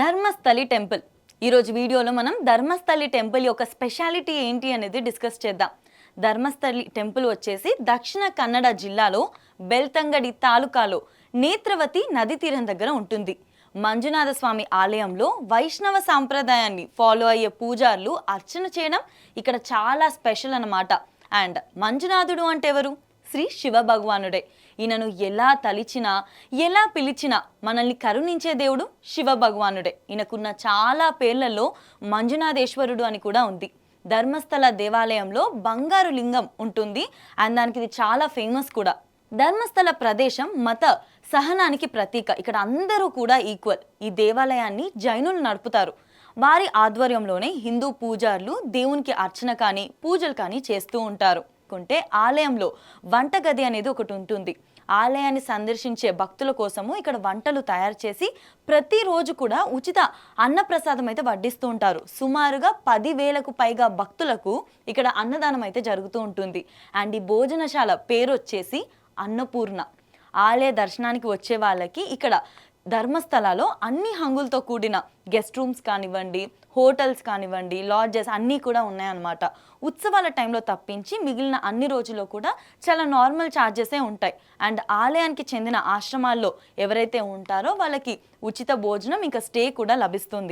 Dharmasthali temple. ఈరోజు వీడియోలో మనం ధర్మస్థలి టెంపుల్ యొక్క స్పెషాలిటీ ఏంటి అనేది డిస్కస్ చేద్దాం. ధర్మస్థలి టెంపుల్ వచ్చేసి దక్షిణ కన్నడ జిల్లాలో బెల్తంగడి తాలూకాలో నేత్రవతి నది తీరం దగ్గర ఉంటుంది. మంజునాథ స్వామి ఆలయంలో వైష్ణవ సాంప్రదాయాన్ని ఫాలో అయ్యే పూజారులు అర్చన చేయడం ఇక్కడ చాలా స్పెషల్ అన్నమాట. అండ్ మంజునాథుడు అంటే ఎవరు? శ్రీ శివ భగవానుడే ఈయనను ఎలా తలిచినా ఎలా పిలిచినా మనల్ని కరుణించే దేవుడు శివ భగవానుడే ఈయనకున్న చాలా పేర్లలో మంజునాథేశ్వరుడు అని కూడా ఉంది. ధర్మస్థల దేవాలయంలో బంగారు లింగం ఉంటుంది. అండ్ దానికి ఇది చాలా ఫేమస్ కూడా. ధర్మస్థల ప్రదేశం మత సహనానికి ప్రతీక. ఇక్కడ అందరూ కూడా ఈక్వల్. ఈ దేవాలయాన్ని జైనులు నడుపుతారు. వారి ఆధ్వర్యంలోనే హిందూ పూజారులు దేవునికి అర్చన కానీ పూజలు కానీ చేస్తూ ఉంటారు. కుంటే ఆలయంలో వంటగది అనేది ఒకటి ఉంటుంది. ఆలయాన్ని సందర్శించే భక్తుల కోసము ఇక్కడ వంటలు తయారు చేసి ప్రతిరోజు కూడా ఉచిత అన్నప్రసాదం అయితే వడ్డిస్తూ ఉంటారు. సుమారుగా పదివేలకు పైగా భక్తులకు ఇక్కడ అన్నదానం అయితే జరుగుతూ ఉంటుంది. అండ్ ఈ భోజనశాల పేరు వచ్చేసి అన్నపూర్ణ. ఆలయ దర్శనానికి వచ్చే వాళ్ళకి ఇక్కడ ధర్మస్థలాలో అన్ని హంగులతో కూడిన గెస్ట్ రూమ్స్ కానివ్వండి హోటల్స్ కానివ్వండి లాడ్జెస్ అన్నీ కూడా ఉన్నాయన్నమాట. ఉత్సవాల టైంలో తప్పించి మిగిలిన అన్ని రోజుల్లో కూడా చాలా నార్మల్ ఛార్జెసే ఉంటాయి. అండ్ ఆలయానికి చెందిన ఆశ్రమాల్లో ఎవరైతే ఉంటారో వాళ్ళకి ఉచిత భోజనం ఇంకా స్టే కూడా లభిస్తుంది.